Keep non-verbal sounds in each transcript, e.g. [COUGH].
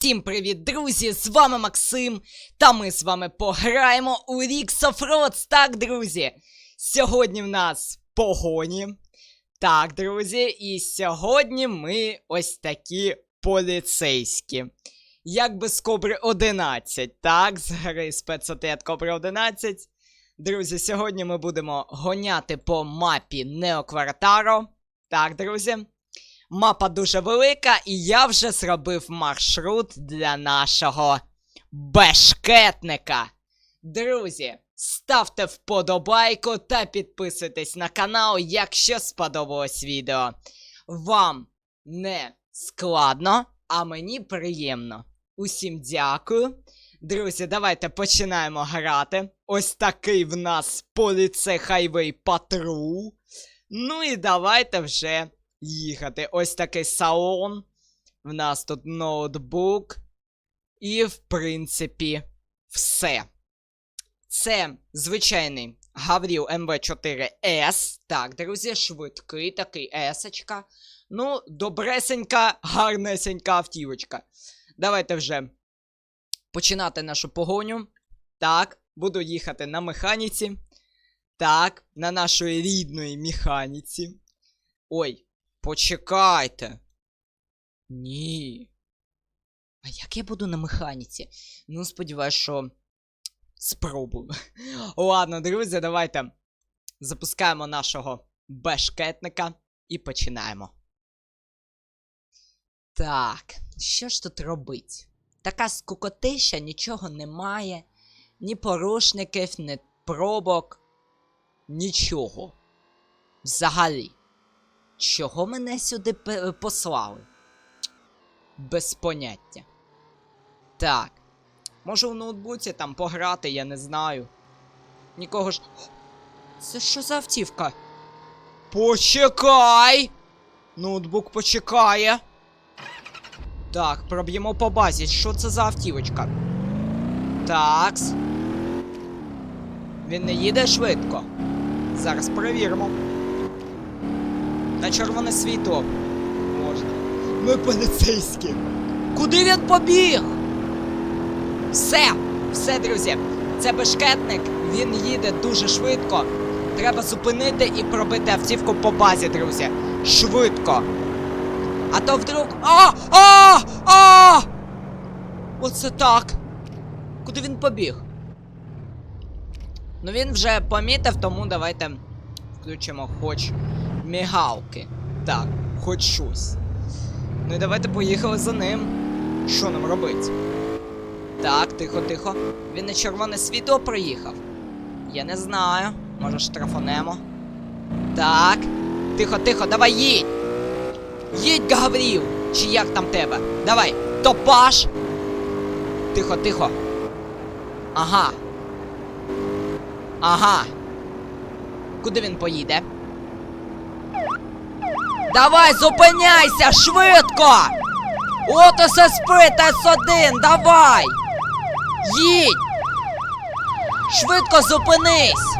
Всім привіт, друзі! З вами Максим, та ми з вами пограємо у Rix of Roads, так, друзі? Сьогодні в нас погоні. Так, друзі, і сьогодні ми ось такі поліцейські. Як би з Кобри 11, так, з гри спецотет Кобри 11. Друзі, сьогодні ми будемо гоняти по мапі Неоквартаро. Так, друзі. Мапа дуже велика, і я вже зробив маршрут для нашого бешкетника. Друзі, ставте вподобайку та підписуйтесь на канал, якщо сподобалось відео. Вам не складно, а мені приємно. Усім дякую. Друзі, давайте починаємо грати. Ось такий в нас поліцей хайвей патрул. Ну і давайте вже їхати. Ось такий салон. В нас тут ноутбук. І, в принципі, все. Це звичайний Гавріл МВ4С. Так, друзі, швидкий такий есочка. Ну, добресенька, гарнесенька автівочка. Давайте вже починати нашу погоню. Так, буду їхати на механіці. Так, на нашої рідної механіці. Ой, почекайте. Ні. А як я буду на механіці? Ну, сподіваюсь, що спробую. Ладно, друзі, давайте запускаємо нашого бешкетника і починаємо. Так, що ж тут робить? Така скукотища, нічого немає. Ні порушників, ні пробок. Нічого. Взагалі. Чого мене сюди послали? Без поняття. Так. Може в ноутбуці там пограти, я не знаю. Нікого ж. Це що за автівка? Почекай! Ноутбук почекає. Так, проб'ємо по базі. Що це за автівочка? Такс. Він не їде швидко. Зараз перевіримо. На червоне світло. Можна. Ми поліцейські. Куди він побіг? Все! Все, друзі. Це бешкетник. Він їде дуже швидко. Треба зупинити і пробити автівку по базі, друзі. Швидко. А то вдруг. А! А! А! Оце так. Куди він побіг? Ну він вже помітив, тому давайте включимо хоч мігалки. Так, хоч щось. Ну і давайте поїхали за ним. Що нам робити? Так, тихо, тихо. Він на червоне світло проїхав. Я не знаю. Може штрафанемо. Так. Тихо, тихо, давай їдь! Їдь, Гаврів! Чи як там тебе? Давай, топаш! Тихо, тихо. Ага. Ага. Куди він поїде? Давай, зупиняйся, швидко! От спит С1, давай! Їдь! Швидко зупинись!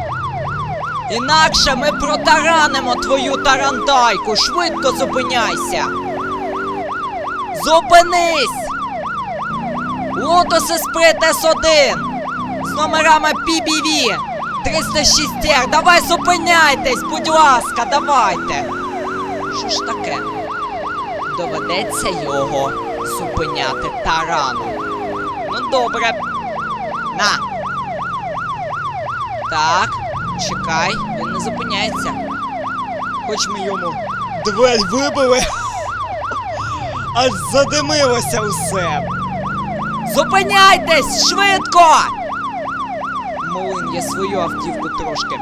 Інакше ми протаранимо твою тарантайку! Швидко зупиняйся! Зупинись! Лотос Есприт С1 з номерами PBV 306 r Давай зупиняйтесь, будь ласка, давайте! Що ж таке? Доведеться його зупиняти тараном. Ну добре. На. Так, чекай, він не зупиняється. Хоч ми йому двері вибили. Аж задимилося усе. Зупиняйтесь! Швидко! Млин я свою автівку трошки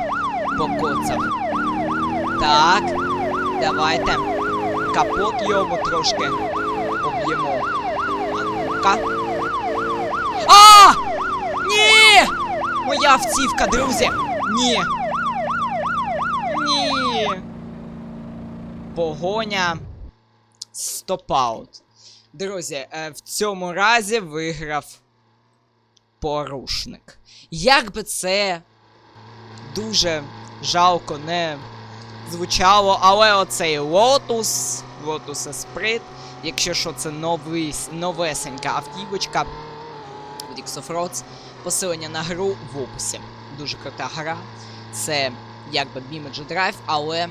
покоцав. Так, давайте капот йому трошки об'ємо. А ну-ка. А! Ні! Моя автівка, друзі! Ні! Ні! Погоня. Стопаут. Друзі, е, в цьому разі виграв порушник. Як би це дуже жалко не звучало, але оцей Lotus, Lotus Esprit, Якщо що, це новий, новесенька автівочка. Rix of Roads. Посилення на гру в описі. Дуже крута гра. Це якби BMG Drive, але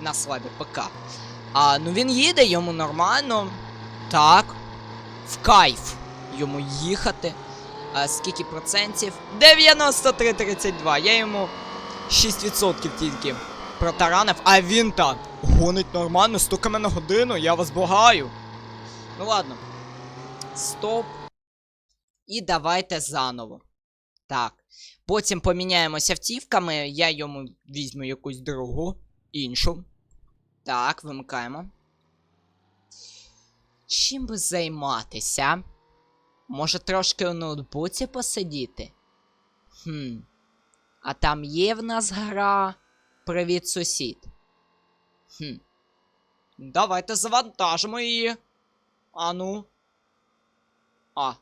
на слабі ПК. А, ну він їде, йому нормально. Так. В кайф йому їхати. А, скільки процентів? 93,32. Я йому 6% тільки протаранив, а він так. Гонить нормально, 100 на годину, я вас благаю. Ну ладно. Стоп. І давайте заново. Так. Потім поміняємося автівками. Я йому візьму якусь другу, іншу. Так, вимикаємо. Чим би займатися? Може трошки у ноутбуці посидіти? Хм. А там є в нас гра. Привіт, сусід. Хм. Давайте завантажимо її. А ну. А.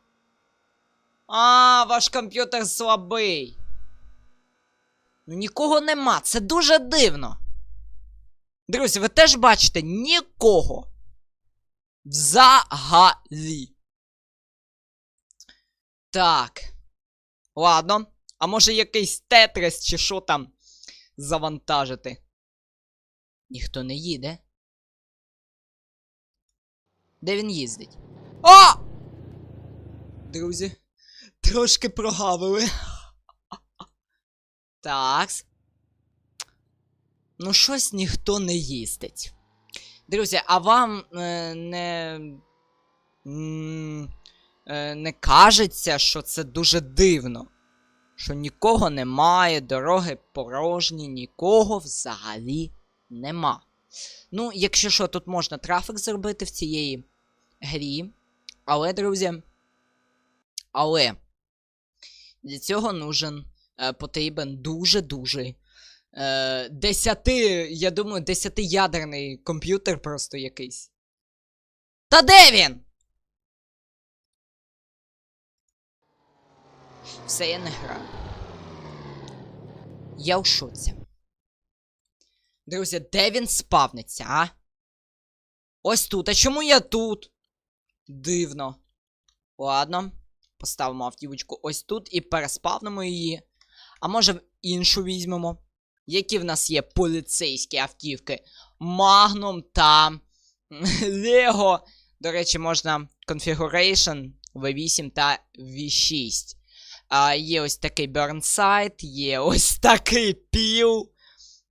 А, ваш комп'ютер слабий. Ну нікого нема, це дуже дивно. Друзі, ви теж бачите нікого. Взагалі. Так. Ладно. А може якийсь тетрис чи що там завантажити? Ніхто не їде. Де він їздить? О! Друзі, трошки прогавили. [LAUGHS] Такс. Ну, щось ніхто не їздить. Друзі, а вам е, не. е, не кажеться, що це дуже дивно. Що нікого немає, дороги порожні, нікого взагалі нема. Ну, якщо що, тут можна трафік зробити в цієї грі. Але, друзі. Але для цього нужен е, потрібен дуже-дуже. Е, десяти, я думаю, десятиядерний комп'ютер просто якийсь. Та де він? Все, я не граю. Я в шоці. Друзі, де він спавниться, а? Ось тут. А чому я тут? Дивно. Ладно. Поставимо автівочку ось тут і переспавнимо її. А може іншу візьмемо. Які в нас є поліцейські автівки? Magnum та [LAUGHS] Lego. До речі, можна Configuration V8 та V6. А, Є ось такий Burnside, є [LAUGHS] ось такий піл.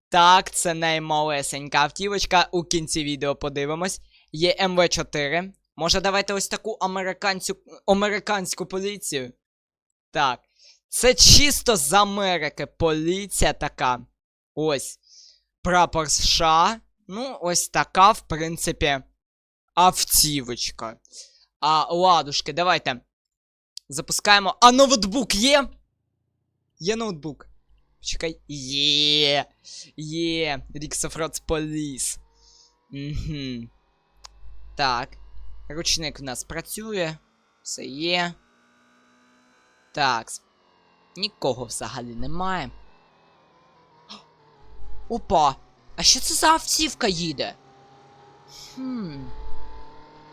Так, це наймалесенька автівочка. У кінці відео подивимось. Є МВ4. Може, давайте ось таку американцю... американську поліцію. Так. Це чисто з Америки поліція така. Ось. Прапор США. Ну, ось така, в принципі, автівочка. А, ладушки, давайте. Запускаємо. А ноутбук є? Є ноутбук. Чекай. Є. Є. Ріксофродс Поліс. Так. Ручник в нас працює. Все є. Так. Нікого взагалі немає. Опа! А що це за автівка їде? Хм.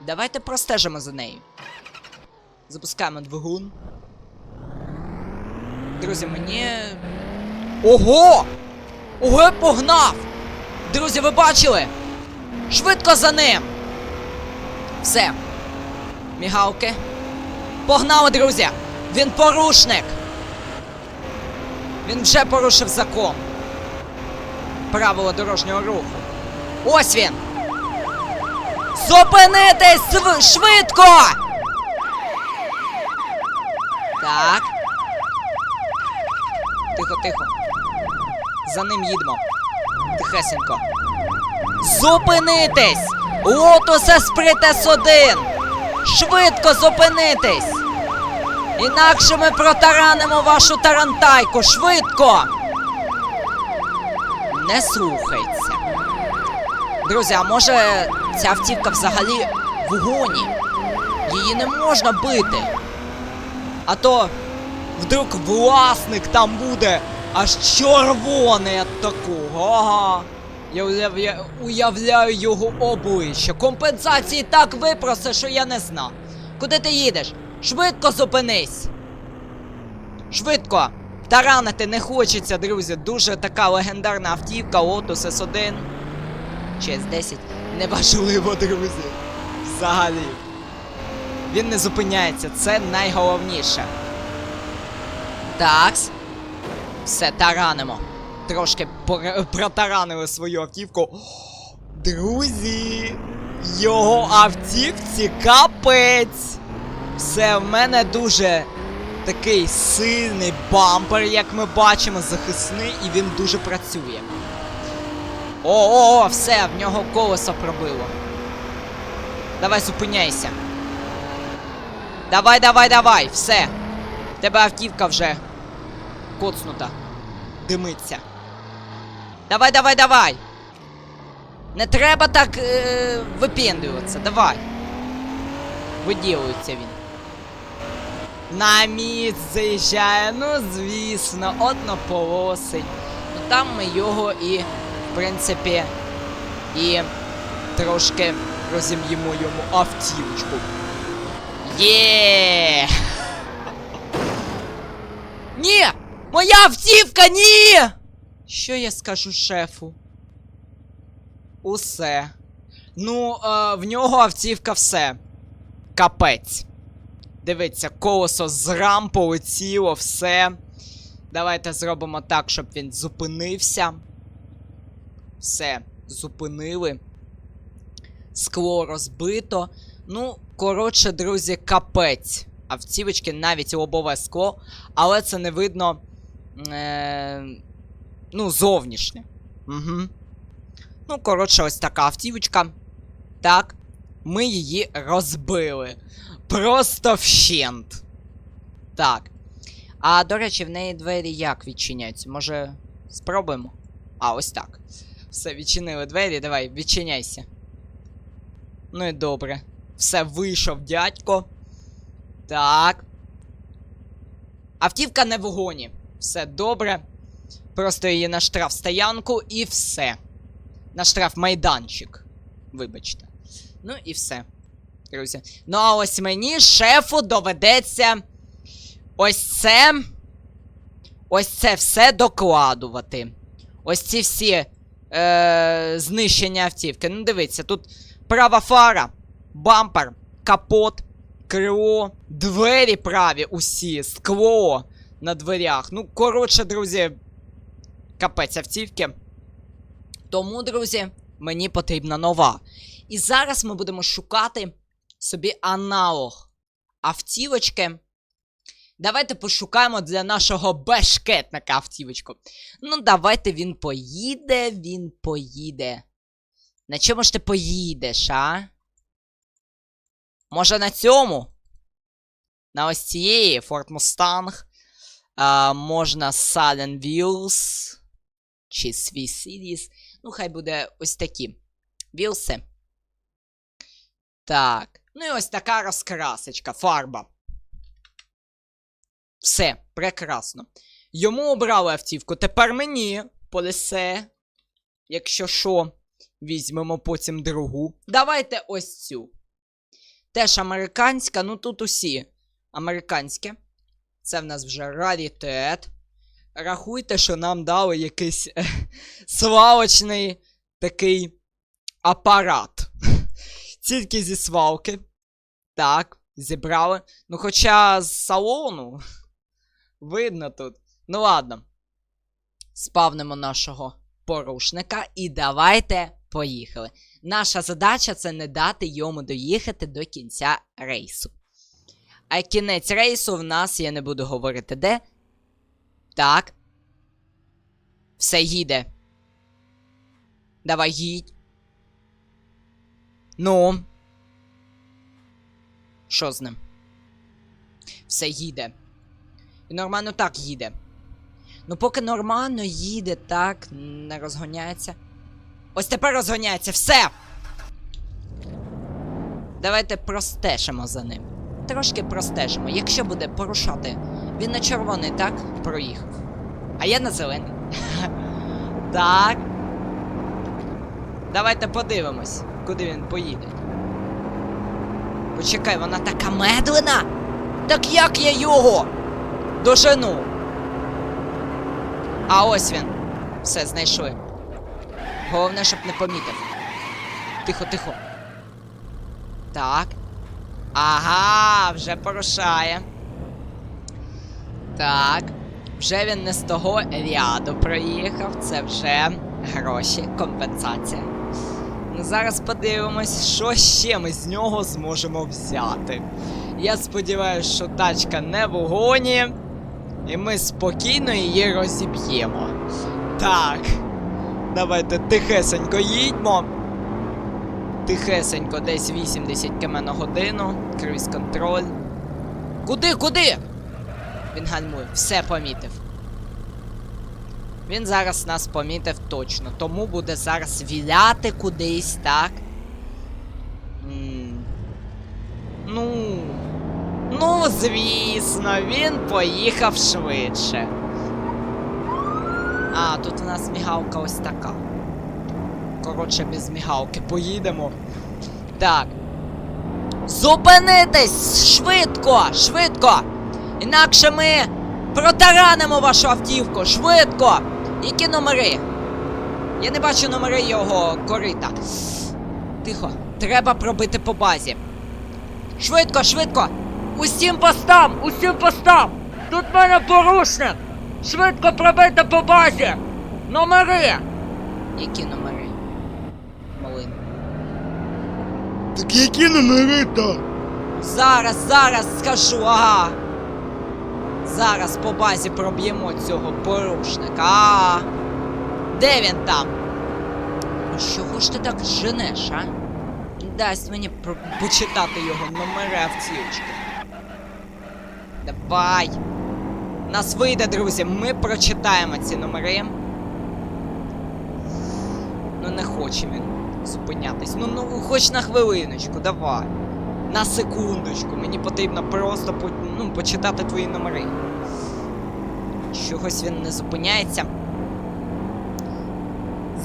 Давайте простежимо за нею. Запускаємо двигун. Друзі, мені. Ого! Ого, погнав! Друзі, ви бачили? Швидко за ним! Все. Мігалки. Погнали, друзі! Він порушник! Він вже порушив закон. Правила дорожнього руху. Ось він! Зупинитись швидко! Так. Тихо, тихо. За ним їдемо. Тихесенько. Зупинитись! Лотус Еспритес 1! Швидко зупинитись! Інакше ми протаранимо вашу тарантайку! Швидко! Не слухається. Друзі, а може ця автівка взагалі в гоні? Її не можна бити. А то вдруг власник там буде аж червоний від такого. Ага. Я уявля... уявляю його обличчя. Компенсації так випроси, що я не знав. Куди ти їдеш? Швидко зупинись! Швидко! Таранити не хочеться, друзі. Дуже така легендарна автівка Lotus S1. Чи S10. Неважливо, друзі. Взагалі. Він не зупиняється, це найголовніше. Такс. Все, таранимо. Трошки протаранили свою автівку. О, Друзі! Його автівці капець! Все, в мене дуже такий сильний бампер, як ми бачимо, захисний, і він дуже працює. О-о-о, все, в нього колесо пробило. Давай зупиняйся. Давай, давай, давай, все. Тебе автівка вже коцнута. Димиться. Давай, давай, давай. Не треба так е- випендрюватися, давай. Виділується він. На міст заїжджає, ну звісно, однополосий. Ну там ми його і, в принципі, і трошки розім'ємо йому автівочку. Є! Ні! Моя автівка, ні! Що я скажу шефу? Усе. Ну, е, в нього автівка все. Капець. Дивіться, колесо з рам полетіло, все. Давайте зробимо так, щоб він зупинився. Все, зупинили. Скло розбито. Ну, коротше, друзі, капець. Автівочки навіть лобове скло, але це не видно. Е- ну, зовнішнє. Угу. Ну, коротше, ось така автівочка. Так. Ми її розбили. Просто вщент. Так. А до речі, в неї двері як відчиняються? Може, спробуємо? А, ось так. Все, відчинили двері, давай, відчиняйся. Ну і добре. Все, вийшов дядько. Так. Автівка не в вогоні. Все добре. Просто її на штраф стоянку і все. На штраф майданчик. Вибачте. Ну і все. Друзі. Ну а ось мені, шефу, доведеться ось це. Ось це все докладувати. Ось ці всі е, знищення автівки. Ну, дивіться, тут права фара, бампер, капот, крило, двері праві усі, скло на дверях. Ну, коротше, друзі, капець автівки. Тому, друзі, мені потрібна нова. І зараз ми будемо шукати собі аналог автівочки. Давайте пошукаємо для нашого бешкетника автівочку. Ну, давайте він поїде, він поїде. На чому ж ти поїдеш, а? Може на цьому? На ось цієї Mustang. А, можна Silent Wheels. Чи свій Series. Ну, хай буде ось такі. Вілси. Так. Ну і ось така розкрасочка, фарба. Все, прекрасно. Йому обрали автівку. Тепер мені полісе. Якщо що, візьмемо потім другу. Давайте ось цю. Теж американська, ну тут усі американське. Це в нас вже раритет. Рахуйте, що нам дали якийсь е, свалочний такий апарат. [LAUGHS] Тільки зі свалки. Так, зібрали. Ну, хоча з салону. [LAUGHS] Видно тут. Ну ладно. Спавнимо нашого порушника і давайте поїхали. Наша задача це не дати йому доїхати до кінця рейсу. А кінець рейсу в нас, я не буду говорити де. Так. Все їде. Давай їдь. Ну. Що з ним? Все їде. І нормально так їде. Ну, поки нормально їде, так, не розгоняється. Ось тепер розгоняється, все! Давайте простежимо за ним. Трошки простежимо. Якщо буде порушати, він на червоний, так? Проїхав. А я на зелений. [LAUGHS] так. Давайте подивимось, куди він поїде. Почекай, вона така медлена? Так як я його? Дожену. А ось він. Все, знайшли. Головне, щоб не помітив. Тихо, тихо. Так. Ага, вже порушає. Так. Вже він не з того ряду проїхав. Це вже гроші, компенсація. Ну, зараз подивимось, що ще ми з нього зможемо взяти. Я сподіваюся, що тачка не в угоні. І ми спокійно її розіб'ємо. Так. Давайте тихесенько їдьмо. Тихесенько, десь 80 км на годину. Круїз контроль. Куди, куди? Він гальмує, все помітив. Він зараз нас помітив точно, тому буде зараз віляти кудись, так? М, Ну. Ну, звісно, він поїхав швидше. А, тут у нас мігалка ось така. Коротше, без мігалки поїдемо. Так. Зупинитесь! Швидко! Швидко! Інакше ми протаранимо вашу автівку! Швидко! Які номери? Я не бачу номери його корита. Тихо, треба пробити по базі. Швидко, швидко! Усім постам! Усім постам! Тут мене порушник! Швидко пробити по базі! Номери! Які номери? Малин. Так які номери то? Зараз, зараз скажу, ага. Зараз по базі проб'ємо цього порушника. А. Де він там? Ну чого ж ти так женеш, а? Дасть мені про- почитати його номери автівочки. Давай. Нас вийде, друзі, ми прочитаємо ці номери. Ну не хоче він зупинятись. Ну, ну хоч на хвилиночку, давай. На секундочку, мені потрібно просто ну, почитати твої номери. Чогось він не зупиняється.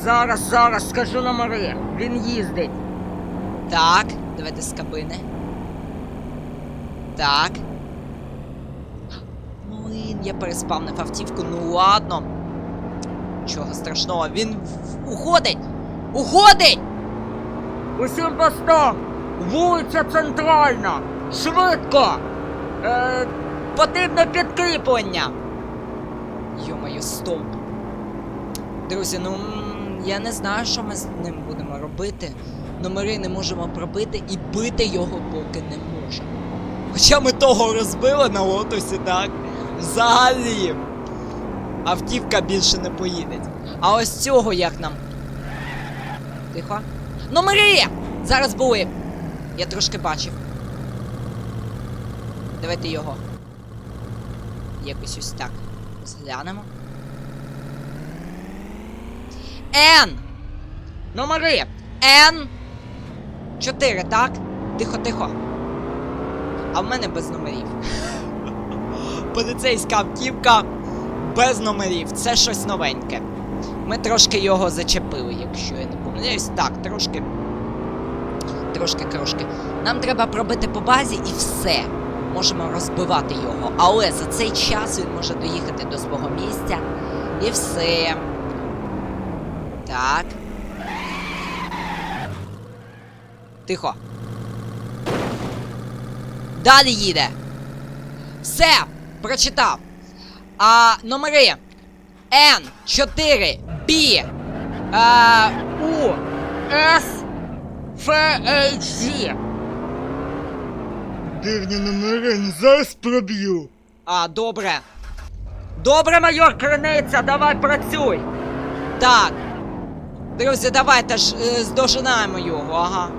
Зараз, зараз скажу номери. Він їздить. Так, давайте з кабини. Так. Я переспавнив автівку, ну ладно. Чого страшного, він уходить! Уходить! Усім постом! Вулиця центральна! Швидко! Е, Потрібне підкріплення! Йо-моє, стоп. Друзі, ну я не знаю, що ми з ним будемо робити. Номери не можемо пробити і бити його поки не можемо. Хоча ми того розбили на лотосі, так? Взагалі. Автівка більше не поїде. А ось цього як нам? Тихо. Номери! Зараз були. Я трошки бачив. Давайте його. Якось ось так. Зглянемо. Н! Номери! Н! 4, так? Тихо, тихо. А в мене без номерів. Поліцейська автівка без номерів. Це щось новеньке. Ми трошки його зачепили, якщо я не помиляюсь. Так, трошки. Трошки, трошки. Нам треба пробити по базі і все. Можемо розбивати його. Але за цей час він може доїхати до свого місця. І все. Так. Тихо. Далі їде. Все, прочитав. А номери Н 4 Б а, У, С, Ф, H, G. Дивні номери, ну зараз проб'ю. А, добре. Добре, майор Криниця, давай працюй. Так. Друзі, давайте ж е, здожинаємо його, ага.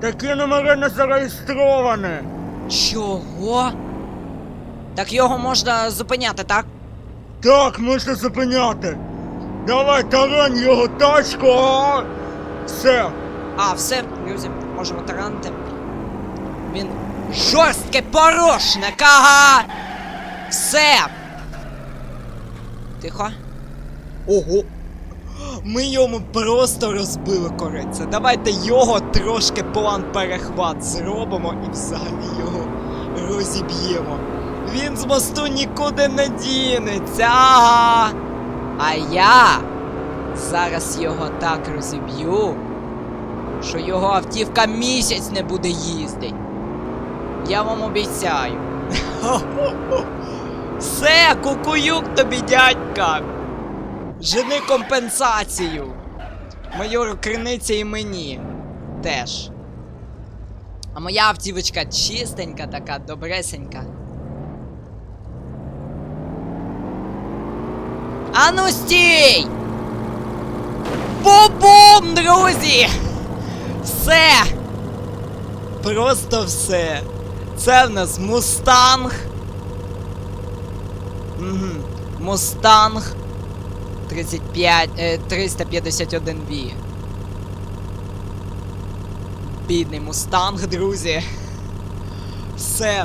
Такі номери не зареєстровані. Чого? Так його можна зупиняти, так? Так, можна зупиняти. Давай, тарань його тачку, а! Все. А, все, друзі, можемо таранити. Він жорсткий порушник, ага! Все! Тихо. Ого! Ми йому просто розбили кориця. Давайте його трошки план перехват зробимо і взагалі його розіб'ємо. Він з мосту нікуди не дінеться. А я зараз його так розіб'ю, що його автівка місяць не буде їздить. Я вам обіцяю. [LAUGHS] Все, кукуюк тобі, дядька. Жени компенсацію. Майору криниця і мені. Теж. А моя автівочка чистенька така, добресенька. Ану стій! Бу-бум, друзі! Все! Просто все. Це в нас мустанг. Мустанг 35, е, 351 b Бідний мустанг, друзі. Все.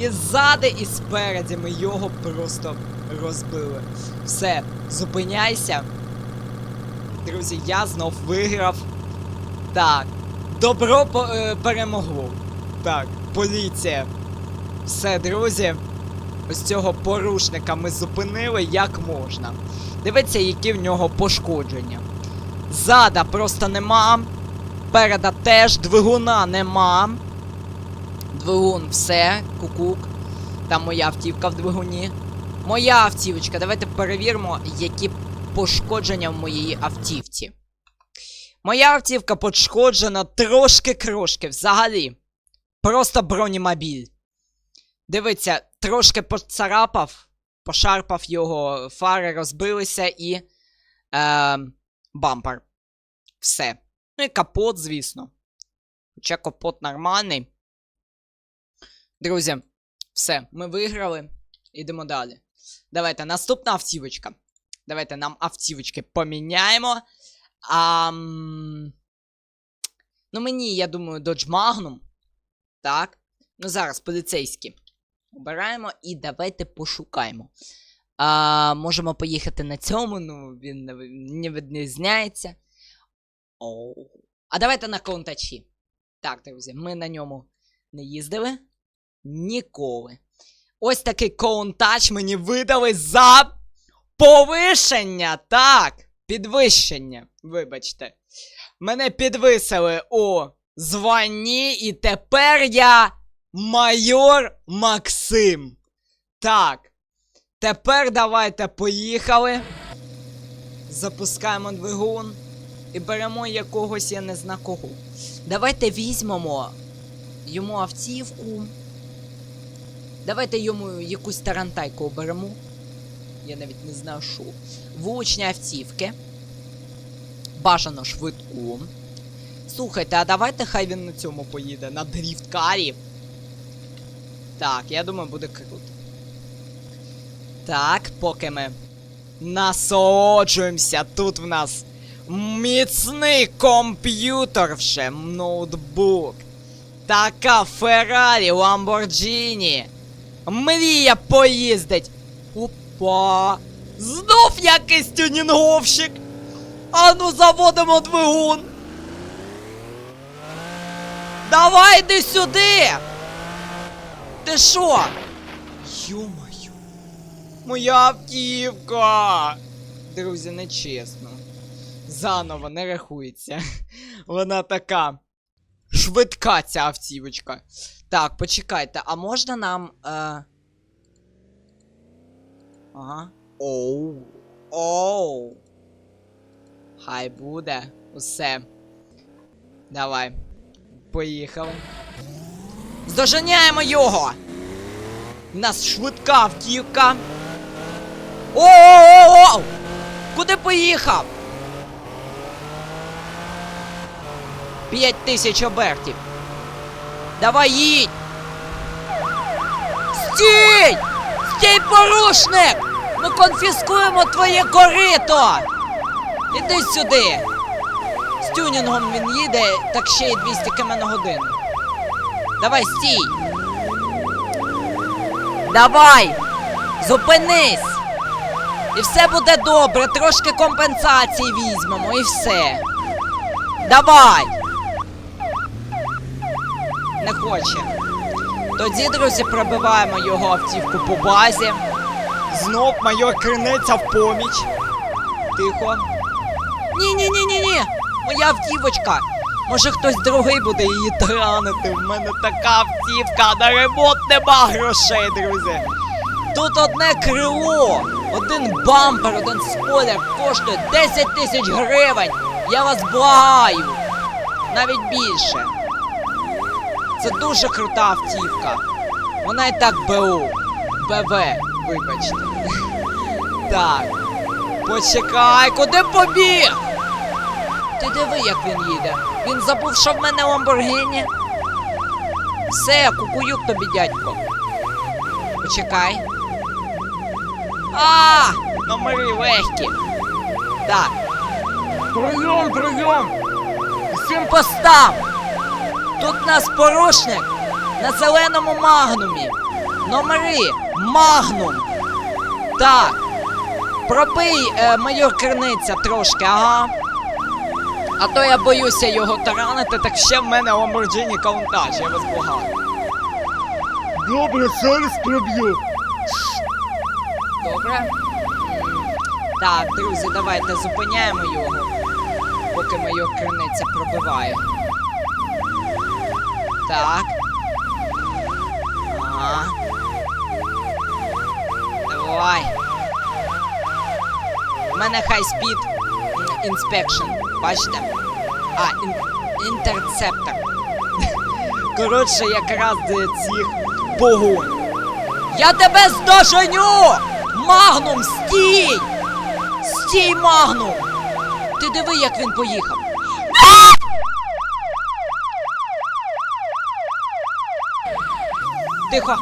І ззади, і спереді ми його просто розбили. Все, зупиняйся. Друзі, я знов виграв. Так. Добро е, перемогло. Так, поліція. Все, друзі. Ось цього порушника ми зупинили як можна. Дивіться, які в нього пошкодження. Зада просто нема. Переда теж двигуна нема. Двигун все, кукук. Там моя автівка в двигуні. Моя автівочка. Давайте перевіримо, які пошкодження в моїй автівці. Моя автівка пошкоджена трошки-крошки взагалі. Просто бронемобіль. Дивіться, трошки поцарапав, пошарпав його, фари розбилися і. Е, бампер. Все. Ну і капот, звісно. Хоча капот нормальний. Друзі, все, ми виграли. Ідемо далі. Давайте, наступна автівочка. Давайте нам автівочки поміняємо. А, ну, мені, я думаю, Dodge Magnum. Так. Ну, зараз поліцейські. Обираємо і давайте пошукаємо. А, можемо поїхати на цьому, ну він не, відрізняється. А давайте на контачі. Так, друзі, ми на ньому не їздили. Ніколи. Ось такий коунтач мені видали за повишення. Так, підвищення. Вибачте. Мене підвисили у званні, і тепер я майор Максим. Так. Тепер давайте поїхали. Запускаємо двигун. І беремо якогось, я не знаю кого. Давайте візьмемо йому автівку. Давайте йому якусь тарантайку оберемо. Я навіть не знаю що. Вуличні автівки. Бажано швидку. Слухайте, а давайте хай він на цьому поїде. На дріфткарі. Так, я думаю, буде круто. Так, поки ми насолоджуємося. Тут в нас міцний комп'ютер вже, ноутбук. Така Феррарі, Ламборджіні. Мрія поїздить. Опа. Знов якийсь тюнінговщик. Ану, заводимо двигун. Давай йди сюди. Ти що? Йо-моє. Моя автівка. Друзі, нечесно. Заново не рахується. Вона така. Швидка ця автівочка. Так, почекайте, а можна нам. Е... Ага. Оу. Оу. Хай буде. Усе. Давай. Поїхали. Здоженяємо його! У нас швидка автівка. О-о-о-о! Куди поїхав? П'ять тисяч обертів. Давай їдь! Стій! Стій, порушник! Ми конфіскуємо твоє корито! Іди сюди! З тюнінгом він їде, так ще й 200 км на годину. Давай, стій! Давай! Зупинись! І все буде добре, трошки компенсації візьмемо і все. Давай! Не хоче. Тоді, друзі, пробиваємо його автівку по базі. Знов майор криниця в поміч. Тихо. Ні-ні-ні-ні-ні! Моя автівочка! Може хтось другий буде її таранити. В мене така автівка, на ремонт нема грошей, друзі. Тут одне крило, один бампер, один спойлер коштує 10 тисяч гривень. Я вас благаю. Навіть більше. Це дуже крута автівка. Вона і так БУ. БВ, вибачте. Так. Почекай, куди побіг? Ти диви, як він їде. Він забув, що в мене Ламборгіні. Все, кукуюк тобі, дядько. Почекай. А! Номери легкі. Так. Прийом, прийом! Всім постам! Тут нас порушник на зеленому магнумі. Номери Магнум. Так. Пробий е, майор Криниця трошки, ага. А то я боюся його таранити, так ще в мене Lamborghini Countach, я вас благаю. Добре, зараз проб'ю. Добре? Так, друзі, давайте зупиняємо його, поки майор Криниця пробиває. Так. Ага. Давай. У мене high speed inspection. Бачите? А, ін, інтерцептор. [LAUGHS] Коротше, якраз цих погонь. Я тебе здоженю! Магнум, стій! Стій, Магнум! Ти диви, як він поїхав. Тихо!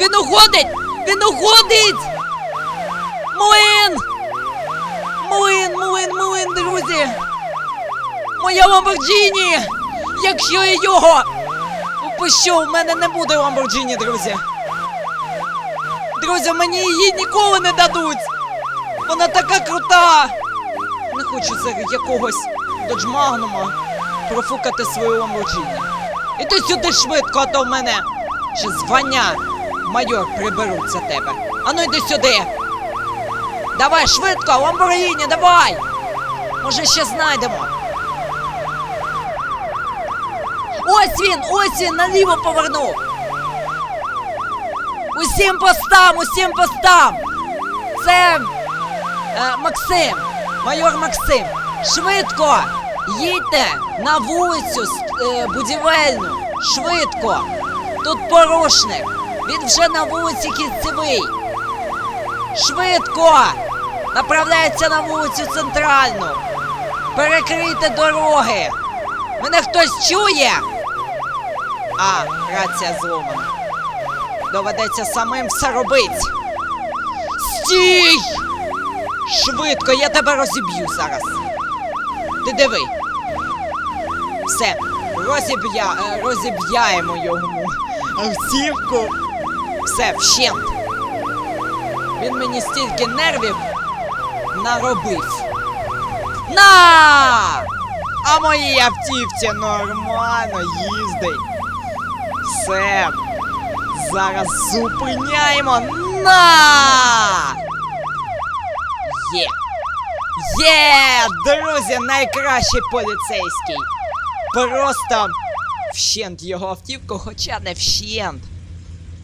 Він уходить! Він уходить! Млин! Млин, млин, млин, друзі! Моя Ламборджіні! Якщо я його упущу, в мене не буде Ламборджіні, друзі! Друзі, мені її ніколи не дадуть! Вона така крута! Не хочу за якогось доджмагнума профукати свою ламборджіні. Іди сюди швидко, а то в мене ще звання майор приберуть за тебе. Ану йди сюди! Давай швидко, ламборгіні, давай! Може ще знайдемо. Ось він, ось він, наліво повернув! Усім постам, усім постам! Це е, Максим, майор Максим. Швидко! Їдьте на вулицю е, будівельну. Швидко! Тут порушник. Він вже на вулиці Кільцевий. Швидко! Направляється на вулицю центральну. Перекрийте дороги. Мене хтось чує? А, рація зломана. Доведеться самим все робити. Стій! Швидко, я тебе розіб'ю зараз. Ти диви. Все, розіб'я, е, розіб'яємо йому автівку. Все, вщент. Він мені стільки нервів наробив. На! А моїй автівці нормально їздить. Все. Зараз зупиняємо. На! Є! Є! Друзі, найкращий поліцейський! Просто вщент його автівку, хоча не вщент.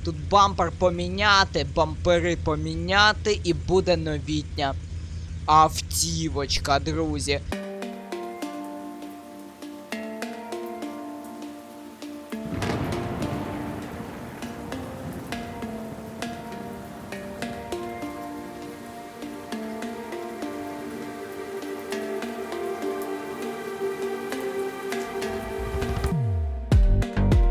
Тут бампер поміняти, бампери поміняти і буде новітня автівочка, друзі.